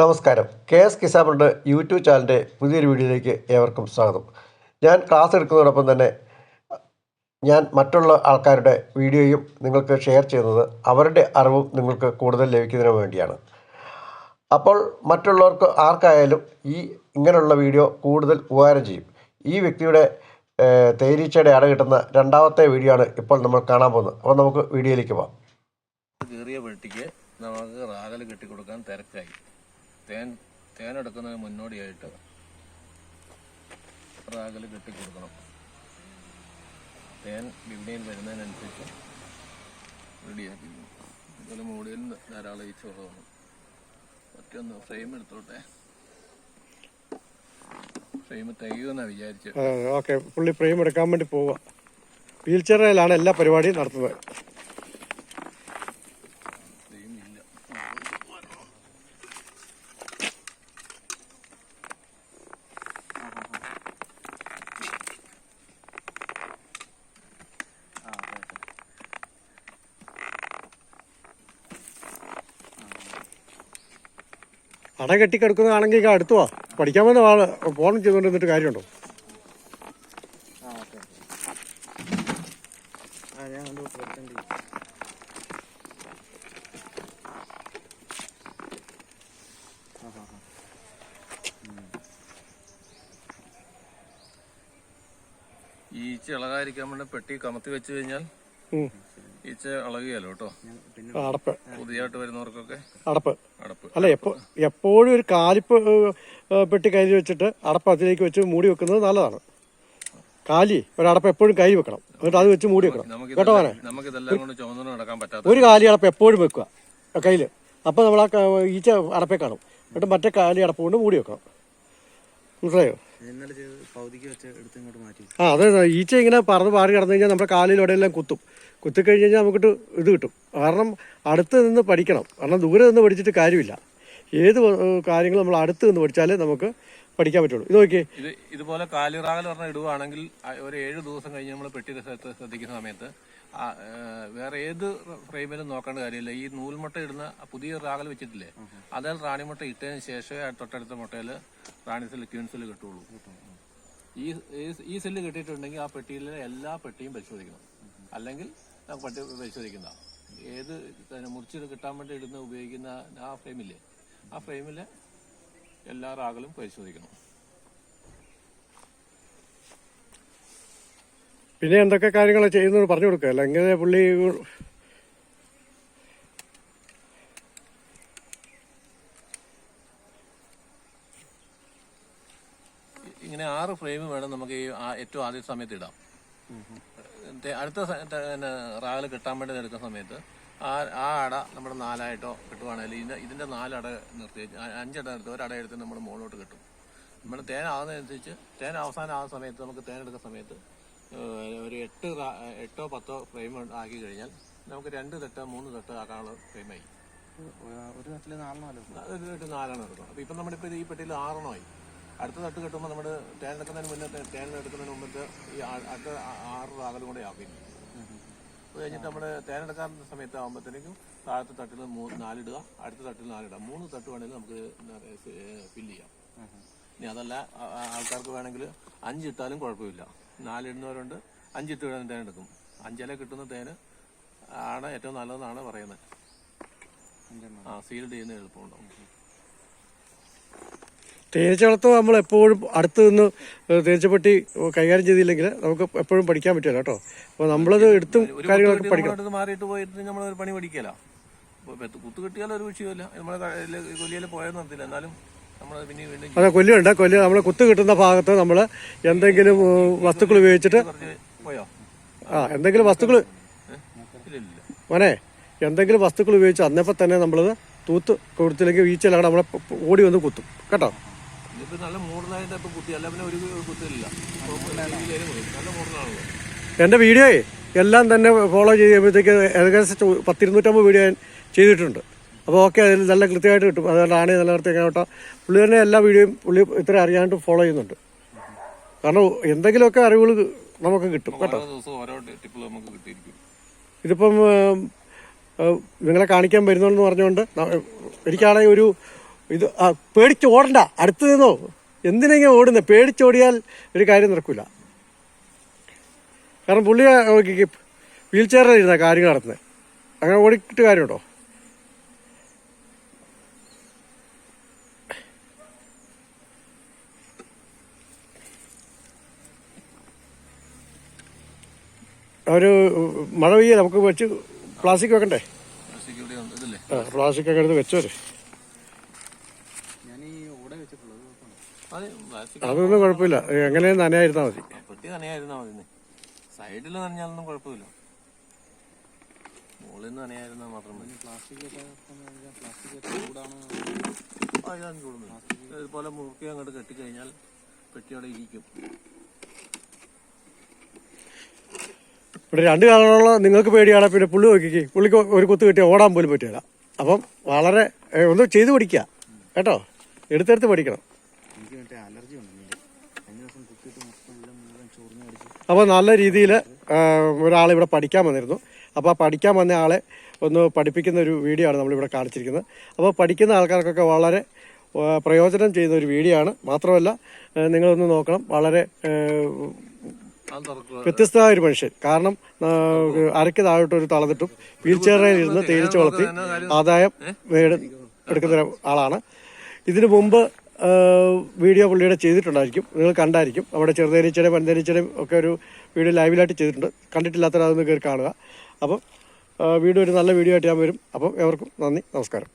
നമസ്കാരം. K S കിസാബിന്റെ YouTube ചാനലിന്റെ പുതിയൊരു വീഡിയോയിലേക്ക് ഏവർക്കും സ്വാഗതം. ഞാൻ ക്ലാസ് എടുക്കുന്നതോടൊപ്പം തന്നെ ഞാൻ മറ്റുള്ള ആൾക്കാരുടെ വീഡിയോയും നിങ്ങൾക്ക് ഷെയർ ചെയ്യുന്നത് അവരുടെ അറിവും നിങ്ങൾക്ക് കൂടുതൽ ലഭിക്കുന്നതിന് വേണ്ടിയാണ്. അപ്പോൾ മറ്റുള്ളവർക്ക് ആർക്കായാലും ഈ ഇങ്ങനെയുള്ള വീഡിയോ കൂടുതൽ ഉപകാരം ചെയ്യും. ഈ വ്യക്തിയുടെ തേനീച്ചയുടെ അട കിട്ടുന്ന രണ്ടാമത്തെ വീഡിയോ ആണ് ഇപ്പോൾ നമ്മൾ കാണാൻ പോകുന്നത്. അപ്പോൾ നമുക്ക് വീഡിയോയിലേക്ക് പോകാം. കീറിയ വെട്ടിക്ക് നമുക്ക് റാഗൽ കെട്ടിക്കൊടുക്കാൻ തിരക്കായി. തേൻ തേനെടുക്കുന്നതിന് മുന്നോടിയായിട്ട് റാഗൽ കെട്ടിക്കൊടുക്കണം. തേൻ വിപണിയിൽ വരുന്നതിനനുസരിച്ച് റെഡിയാക്കി അതുപോലെ മൂടിയിൽ ധാരാളം ഈ ചോറാണ് മറ്റൊന്ന് ഫ്രെയിം എടുത്തോട്ടെ. ഫ്രെയിം തികയുമെന്നാണ് വിചാരിച്ചത് ഓക്കെ. പുള്ളി ഫ്രെയിം എടുക്കാൻ വേണ്ടി പോവുക വീൽ ചെയറിലാണ് എല്ലാ പരിപാടിയും നടത്തുന്നത് ഫ്രെയിം ഇല്ല അട കെട്ടി കിടക്കുന്നതാണെങ്കിൽ അടുത്ത് വാ. പഠിക്കാൻ വന്ന ആൾ ഫോൺ ചെയ്തുകൊണ്ട് നിന്നിട്ട് കാര്യമുണ്ടോ ഈച്ച ഇളകാതിരിക്കാൻ വേണ്ടി പെട്ടി കമത്തി വെച്ച് കഴിഞ്ഞാൽ. ഈച്ച കേട്ടോ? അടപ്പ്. പുതിയതായിട്ട് വരുന്നവർക്കൊക്കെ അടപ്പ്. അടപ്പ്. അല്ല എപ്പോ എപ്പോഴും ഒരു കാലിപ്പ് പെട്ടി കയ്യിൽ വെച്ചിട്ട് അടപ്പ് അതിലേക്ക് വെച്ച് മൂടി വെക്കുന്നത് നല്ലതാണ്. കാലി ഒരടപ്പ് അടപ്പ് എപ്പോഴും കൈ വെക്കണം. എന്നിട്ട് അത് വെച്ച് മൂടി വെക്കണം. കേട്ടോ ഒരു കാലി അടപ്പ് എപ്പോഴും വെക്കുക കയ്യിൽ അപ്പോൾ നമ്മൾ ആ ഈച്ച അടപ്പേ കാണും. എന്നിട്ട് മറ്റേ കാലി അടപ്പ് കൊണ്ട് മൂടി വെക്കണം. മനസ്സിലായോ? ഇന്നലെ ചെയ്ത് വെച്ച് എടുത്ത് ഇങ്ങോട്ട് മാറ്റി ആ അതെ അതെ. ഈച്ച ഇങ്ങനെ പറന്ന് പാറി കിടന്നു കഴിഞ്ഞാൽ നമ്മുടെ കാലിലൂടെ എല്ലാം കുത്തും. കുത്തിക്കഴിഞ്ഞ് കഴിഞ്ഞാൽ നമുക്കിട്ട് ഇത് കിട്ടും. കാരണം അടുത്ത് നിന്ന് പഠിക്കണം. കാരണം ദൂരെ നിന്ന് പഠിച്ചിട്ട് കാര്യമില്ല. ഏത് കാര്യങ്ങൾ നമ്മൾ അടുത്ത് നിന്ന് പഠിച്ചാലേ നമുക്ക് പഠിക്കാൻ പറ്റുള്ളൂ. ഇത് നോക്കിയേ. ഇത് ഇതുപോലെ കാലിറാകൽ പറഞ്ഞ ഇടുവാണെങ്കിൽ ഒരു ഏഴ് ദിവസം കഴിഞ്ഞ് നമ്മൾ പെട്ടിയുടെ സ്ഥലത്ത് ശ്രദ്ധിക്കുന്ന സമയത്ത് വേറെ ഏത് ഫ്രെയിമിലും നോക്കേണ്ട കാര്യമില്ല. ഈ നൂൽമുട്ട ഇടുന്ന പുതിയ റാകൽ വെച്ചിട്ടില്ലേ അതിൽ റാണിമുട്ട ഇട്ടതിന് ശേഷമേ തൊട്ടടുത്ത മുട്ടയിൽ റാണി സെല്ല് ക്യൂൺ സെല്ല് കിട്ടുള്ളൂ. ഈ- ഈ സെല്ല് കിട്ടിയിട്ടുണ്ടെങ്കിൽ ആ പെട്ടിയിലെ എല്ലാ പെട്ടിയും പരിശോധിക്കണം. അല്ലെങ്കിൽ നമുക്ക് പട്ടി പരിശോധിക്കുന്ന. ഏത് മുറിച്ച് കിട്ടാൻ വേണ്ടി ഇടുന്ന ഉപയോഗിക്കുന്ന ആ ഫ്രെയിമില്ലേ? ആ ഫ്രെയിമിലെ എല്ലാ റാകളും പരിശോധിക്കണം. പിന്നെ എന്തൊക്കെ കാര്യങ്ങളാണ് ചെയ്യുന്നത് പറഞ്ഞു കൊടുക്കുക. അല്ല എങ്ങനെ പുള്ളി ഇങ്ങനെ ആറ് ഫ്രെയിം വേണം നമുക്ക് ഈ ഏറ്റവും ആദ്യ സമയത്ത് ഇടാം. തെ- അടുത്ത പിന്നെ റാവൽ കിട്ടാൻ വേണ്ടി എടുക്കുന്ന സമയത്ത് ആ ആ അട നമ്മൾ നാലായിട്ടോ കിട്ടുവാണെങ്കിൽ ഇതിന്റെ ഇതിന്റെ നാലട നിർത്തി അഞ്ചട എടുത്ത് ഒരട എടുത്ത് നമ്മൾ മുകളിലോട്ട് കിട്ടും. നമ്മൾ തേൻ ആവുന്നതനുസരിച്ച് തേൻ അവസാനം ആവുന്ന സമയത്ത് നമുക്ക് തേൻ എടുക്കുന്ന സമയത്ത് ഒരു എട്ട് എട്ടോ പത്തോ ഫ്രെയിം ആക്കി കഴിഞ്ഞാൽ നമുക്ക് രണ്ട് തട്ട് മൂന്ന് തട്ട് ആക്കാനുള്ള ഫ്രെയിമായി ഒരു തട്ടിൽ നാലെണ്ണം ഒരു തട്ട് നാലെണ്ണം എടുക്കണം. അപ്പൊ ഇപ്പം നമ്മുടെ ഇപ്പൊ ഈ പെട്ടിയിൽ ആറെണ്ണമായി അടുത്ത തട്ട് കെട്ടുമ്പോൾ നമ്മുടെ തേൻ എടുക്കുന്നതിന് മുന്നേ തേൻ എടുക്കുന്നതിന് മുമ്പത്തെ ഈ അടുത്ത ആറ് റാഗലും കൂടെ ആക്കി അത് കഴിഞ്ഞിട്ട് നമ്മുടെ തേൻ എടുക്കാൻ സമയത്ത് ആകുമ്പോഴത്തേക്കും താഴത്തെ തട്ടിൽ മൂന്ന് നാലിടുക അടുത്ത തട്ടിൽ നാലിടുക. മൂന്ന് തട്ട് വേണമെങ്കിൽ നമുക്ക് ഫില്ല് ചെയ്യാം. ഇനി അതല്ല ആൾക്കാർക്ക് വേണമെങ്കിൽ അഞ്ചിട്ടാലും കുഴപ്പമില്ല. നാലിടുന്നവരുണ്ട് അഞ്ചിട്ട് വേണം തേൻ എടുക്കും. അഞ്ചില കിട്ടുന്ന തേന് ആണ് ഏറ്റവും നല്ലതെന്നാണ് പറയുന്നത്. ആ സീൽഡ് ചെയ്യുന്ന എളുപ്പമുണ്ടാവും. തേനീച്ച വളർത്തുക നമ്മൾ എപ്പോഴും അടുത്ത് നിന്ന് തേനീച്ചപ്പെട്ടി കൈകാര്യം ചെയ്തില്ലെങ്കിൽ നമുക്ക് എപ്പോഴും പഠിക്കാൻ പറ്റില്ല കേട്ടോ. അപ്പോൾ നമ്മളത് എടുത്തും കാര്യങ്ങളൊക്കെ പഠിക്കണം. മാറിയിട്ട് പോയിട്ട് നമ്മൾ പണി പഠിക്കല. കുത്ത് കിട്ടിയാലും ഒരു വിഷയമില്ല നമ്മളെ കൊല്ലിയിൽ പോയെന്ന് നിർത്തില്ല എന്നാലും അതെ കൊല്ലുണ്ട്. കൊല്ല് നമ്മൾ കുത്ത് കിട്ടുന്ന ഭാഗത്ത് നമ്മൾ എന്തെങ്കിലും വസ്തുക്കൾ ഉപയോഗിച്ചിട്ട് ആ എന്തെങ്കിലും വസ്തുക്കൾ മോനെ എന്തെങ്കിലും വസ്തുക്കൾ ഉപയോഗിച്ച് അന്നപ്പോൾ തന്നെ നമ്മളത് തൂത്ത് കൊടുത്തില്ലെങ്കിൽ വീഴ്ചയിലാണ് നമ്മളെ ഓടി വന്ന് കുത്തും. കേട്ടോ? ഇതിപ്പോ നല്ല മോഡലായിട്ട് ഇപ്പൊ കുത്തി. അല്ല പിന്നെ ഒരു കുത്തില്ല നല്ല എന്റെ വീഡിയോയെ എല്ലാം തന്നെ ഫോളോ ചെയ്യുമ്പോഴത്തേക്ക് ഏകദേശം പത്തിരുന്നൂറ്റമ്പത് വീഡിയോ ഞാൻ ചെയ്തിട്ടുണ്ട്. അപ്പോൾ ഓക്കെ അതിൽ നല്ല കൃത്യമായിട്ട് കിട്ടും. അതുകൊണ്ട് ആണി നല്ല കൃത്യമായിട്ട് പുള്ളി തന്നെ എല്ലാ വീഡിയോയും പുള്ളി ഇത്ര അറിയാണ്ട് ഫോളോ ചെയ്യുന്നുണ്ട്. കാരണം എന്തെങ്കിലുമൊക്കെ അറിവുകൾ നമുക്ക് കിട്ടും കേട്ടോ. ഇതിപ്പം നിങ്ങളെ കാണിക്കാൻ വരുന്നുണ്ടെന്ന് പറഞ്ഞുകൊണ്ട് എനിക്കാണെങ്കിൽ ഒരു ഇത് ആ, പേടിച്ച് ഓടണ്ട. അടുത്ത് നിന്നോ എന്തിനെങ്കിലും ഓടുന്നത് പേടിച്ചോടിയാൽ ഒരു കാര്യം നടക്കില്ല കാരണം പുള്ളി വീൽ ചെയറിലിരുന്ന കാര്യങ്ങൾ നടത്തുന്നത് അങ്ങനെ ഓടിയിട്ട് കാര്യമുണ്ടോ? ഒരു മഴ പെയ്യ നമുക്ക് വെച്ച് പ്ലാസ്റ്റിക് വെക്കണ്ടേ? പ്ലാസ്റ്റിക് ഒക്കെ എടുത്ത് വെച്ചോരെ ഞാൻ ഈ ഓട വെച്ചിട്ടുള്ളത് അത് പ്ലാസ്റ്റിക് അതൊന്നും കുഴപ്പമില്ല. എങ്ങനെ നനയായിരുന്നാ മതി. പെട്ടി നനയായിരുന്നാ മതി സൈഡിൽ നനഞ്ഞാലൊന്നും കുഴപ്പമില്ല. മുകളിൽ നിന്ന് നനയായിരുന്നാ മാത്രം മതി. പ്ലാസ്റ്റിക് കൂടുന്നത് ഇതുപോലെ മുറുക്കി അങ്ങോട്ട് കെട്ടിക്കഴിഞ്ഞാൽ പെട്ടി അവിടെ ഇരിക്കും. ഇവിടെ രണ്ട് കാലമുള്ള നിങ്ങൾക്ക് പേടിയാണ് പിന്നെ പുള്ളി നോക്കിക്ക്. പുള്ളിക്ക് ഒരു കുത്ത് കിട്ടിയാൽ ഓടാൻ പോലും പറ്റില്ല. അപ്പം വളരെ ഒന്ന് ചെയ്തു പഠിക്കുക. കേട്ടോ? എടുത്തെടുത്ത് പഠിക്കണം. അപ്പോൾ നല്ല രീതിയിൽ ഒരാളിവിടെ പഠിക്കാൻ വന്നിരുന്നു. അപ്പോൾ ആ പഠിക്കാൻ വന്ന ആളെ ഒന്ന് പഠിപ്പിക്കുന്ന ഒരു വീഡിയോ ആണ് നമ്മളിവിടെ കാണിച്ചിരിക്കുന്നത്. അപ്പോൾ പഠിക്കുന്ന ആൾക്കാർക്കൊക്കെ വളരെ പ്രയോജനം ചെയ്യുന്ന ഒരു വീഡിയോ ആണ്. മാത്രമല്ല നിങ്ങളൊന്ന് നോക്കണം. വളരെ വ്യത്യസ്തമായ ഒരു മനുഷ്യൻ. കാരണം അരക്ക് അരയ്ക്ക് താഴോട്ട് ഒരു തളന്നിട്ടും വീൽ ചെയറിൽ ഇരുന്ന് തേനീച്ച വളർത്തി ആദായം എടുക്കുന്ന ആളാണ് ഇതിനു മുമ്പ് വീഡിയോ പുള്ളിയുടെ ചെയ്തിട്ടുണ്ടായിരിക്കും. നിങ്ങൾ കണ്ടായിരിക്കും. അവിടെ ചെറുതേനീച്ചയുടെയും പന്തേനീച്ചയുടെയും ഒക്കെ ഒരു വീഡിയോ ലൈവിലായിട്ട് ചെയ്തിട്ടുണ്ട്. കണ്ടിട്ടില്ലാത്തവർ അതൊന്ന് കയറി കാണുക. അപ്പം വീഡിയോ ഒരു നല്ല വീഡിയോ ആയിട്ട് ഞാൻ വരും. അപ്പം എവർക്കും നന്ദി. നമസ്കാരം.